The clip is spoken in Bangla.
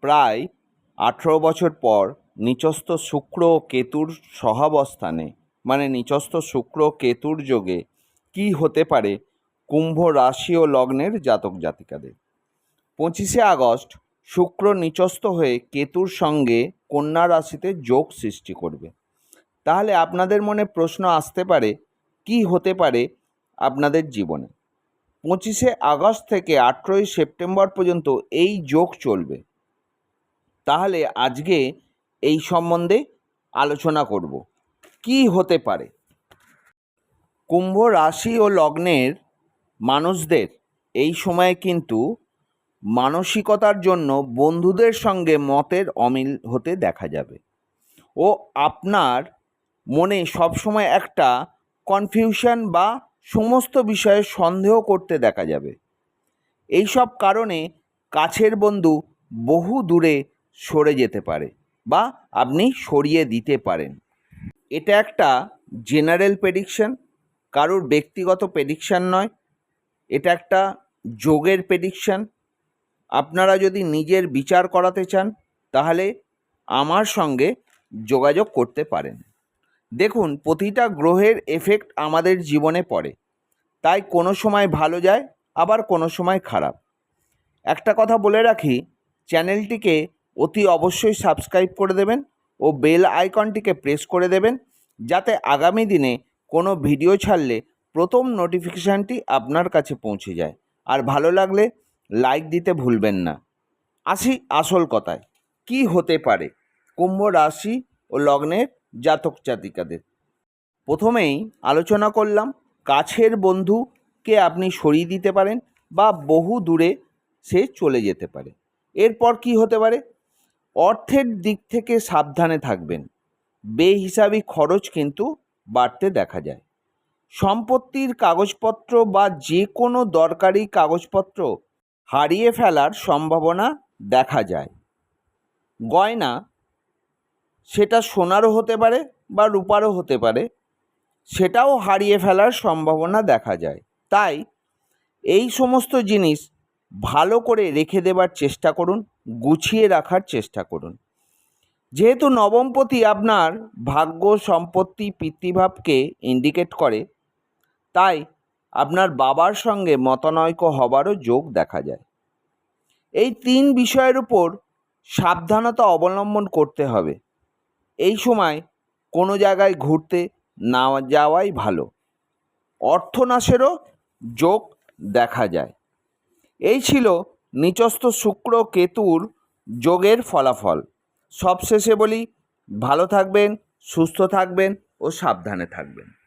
প্রায় আঠেরো বছর পর নিচস্থ শুক্র কেতুর সহাবস্থানে মানে নিচস্থ শুক্র কেতুর যোগে কী হতে পারে কুম্ভ রাশি ও লগ্নের জাতক জাতিকাদের? পঁচিশে আগস্ট, শুক্র নিচস্থ হয়ে কেতুর সঙ্গে কন্যা রাশিতে যোগ সৃষ্টি করবে। তাহলে আপনাদের মনে প্রশ্ন আসতে পারে, কি হতে পারে আপনাদের জীবনে? পঁচিশে আগস্ট থেকে আঠেরোই সেপ্টেম্বর পর্যন্ত এই যোগ চলবে। তাহলে আজকে এই সম্বন্ধে আলোচনা করব। কি হতে পারে? কুম্ভ রাশি ও লগ্নের মানুষদের এই সময়ে কিন্তু মানসিকতার জন্য বন্ধুদের সঙ্গে মতের অমিল হতে দেখা যাবে। ও আপনার মনে সবসময় একটা কনফিউশন বা সমস্ত বিষয়ে সন্দেহ করতে দেখা যাবে। এই সব কারণে কাছের বন্ধু বহু দূরে সরে যেতে পারে বা আপনি সরিয়ে দিতে পারেন। এটা একটা জেনারেল প্রেডিকশন কারোর ব্যক্তিগত প্রেডিকশান নয়। এটা একটা যোগের প্রেডিকশান আপনারা যদি নিজের বিচার করাতে চান, তাহলে আমার সঙ্গে যোগাযোগ করতে পারেন। দেখুন, প্রতিটা গ্রহের এফেক্ট আমাদের জীবনে পড়ে। তাই কোনো সময় ভালো যায়, আবার কোনো সময় খারাপ। একটা কথা বলে রাখি চ্যানেলটিকে অতি অবশ্যই সাবস্ক্রাইব করে দেবেন ও বেল আইকনটিকে প্রেস করে দেবেন যাতে আগামী দিনে কোনো ভিডিও ছাড়লে প্রথম নোটিফিকেশানটি আপনার কাছে পৌঁছে যায়। আর ভালো লাগলে লাইক দিতে ভুলবেন না। আসি আসল কথায়, কি হতে পারে কুম্ভ রাশি ও লগ্নের জাতক জাতিকাদের? প্রথমেই আলোচনা করলাম কাছের বন্ধুকে আপনি সরিয়ে দিতে পারেন বা বহু দূরে সে চলে যেতে পারে। এরপর কি হতে পারে? অর্থের দিক থেকে সাবধানে থাকবেন। বেহিসাবি খরচ কিন্তু বাড়তে দেখা যায়। সম্পত্তির কাগজপত্র বা যে কোনো দরকারি কাগজপত্র হারিয়ে ফেলার সম্ভাবনা দেখা যায়। গয়না সেটা সোনারও হতে পারে বা রূপারও হতে পারে, সেটাও হারিয়ে ফেলার সম্ভাবনা দেখা যায়। তাই এই সমস্ত জিনিস ভালো করে রেখে দেবার চেষ্টা করুন, গুছিয়ে রাখার চেষ্টা করুন। যেহেতু নবমপতি আপনার ভাগ্য, সম্পত্তি, পিতৃভাবকে ইন্ডিকেট করে, তাই আপনার বাবার সঙ্গে মতানৈক্য হবারও যোগ দেখা যায়। এই তিন বিষয়ের উপর সাবধানতা অবলম্বন করতে হবে। এই সময় কোনো জায়গায় ঘুরতে না যাওয়াই ভালো। অর্থনাশেরও যোগ দেখা যায়। এই ছিল নিচস্থ শুক্র কেতুর যোগের ফলাফল। সবশেষে বলি, ভালো থাকবেন, সুস্থ থাকবেন ও সাবধানে থাকবেন।